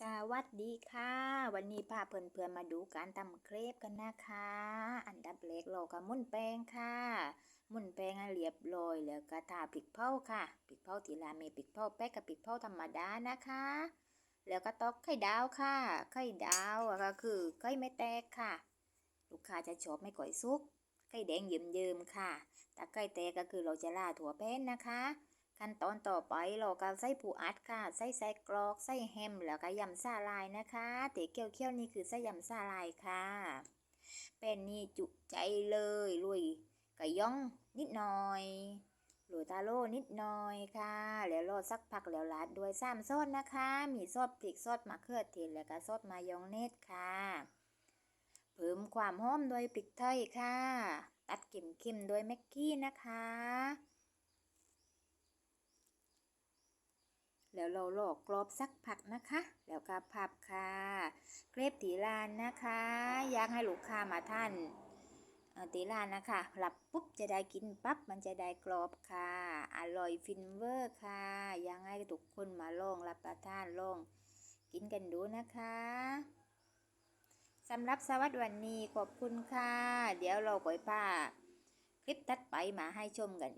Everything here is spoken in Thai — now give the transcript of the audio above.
สวัสดีค่ะ วันนี้พาเพื่อนๆมาดูการทำเครปกันนะคะ อันดับแรกเราก็มุนแป้งค่ะมุ่นแป้งให้เรียบร้อยแล้วก็ทาพริกเผาค่ะพริกเผาทีละมีพริกเผาแป้งกับพริกเผาธรรมดานะคะ แล้วก็ตอกไข่ดาวค่ะ ไข่ดาวก็คือไข่ไม่แตกค่ะ ลูกค้าจะชอบไม่ก่อยซุกไข่แดงเยิ้มๆค่ะแต่ไข่แตกก็คือเราจะล่าถั่วแป้นนะคะ ขั้นตอนต่อไปเราก็ใส่ปูอัดค่ะ ใส่ไส้กรอกใส่แฮมแล้วก็ยำซาลายนะคะเต๋เกี้ยวเคี้ยวนี่คือใส่ยำซาลายค่ะเป็นนี่จุใจเลยลุยกระย่องนิดหน่อยหรือตาโร่นิดหน่อยค่ะ แล้วรอสักพักแล้วราดด้วยซ้ำซอสนะคะ มีซอสพริกซอสมะเขือเทศแล้วก็ซอสมายองเนสค่ะ เพิ่มความหอมด้วยพริกไทยค่ะ ตัดเค็มๆด้วยแม็กกี้นะคะ แล้วเราลอกกรอบสักผักนะคะ แล้วก็พับค่ะเกรฟตีลานนะคะ อยากให้ลูกค้ามาท่านตีลานนะคะหลับปุ๊บจะได้กินปั๊บมันจะได้กรอบค่ะ อร่อยฟินเวอร์ค่ะ อยากให้ทุกคนมาลองรับประทานลองกินกันดูนะคะสำหรับสวัสดีวันนี้ขอบคุณค่ะ เดี๋ยวเราปล่อยผ้าคลิปตัดไปมาให้ชมกัน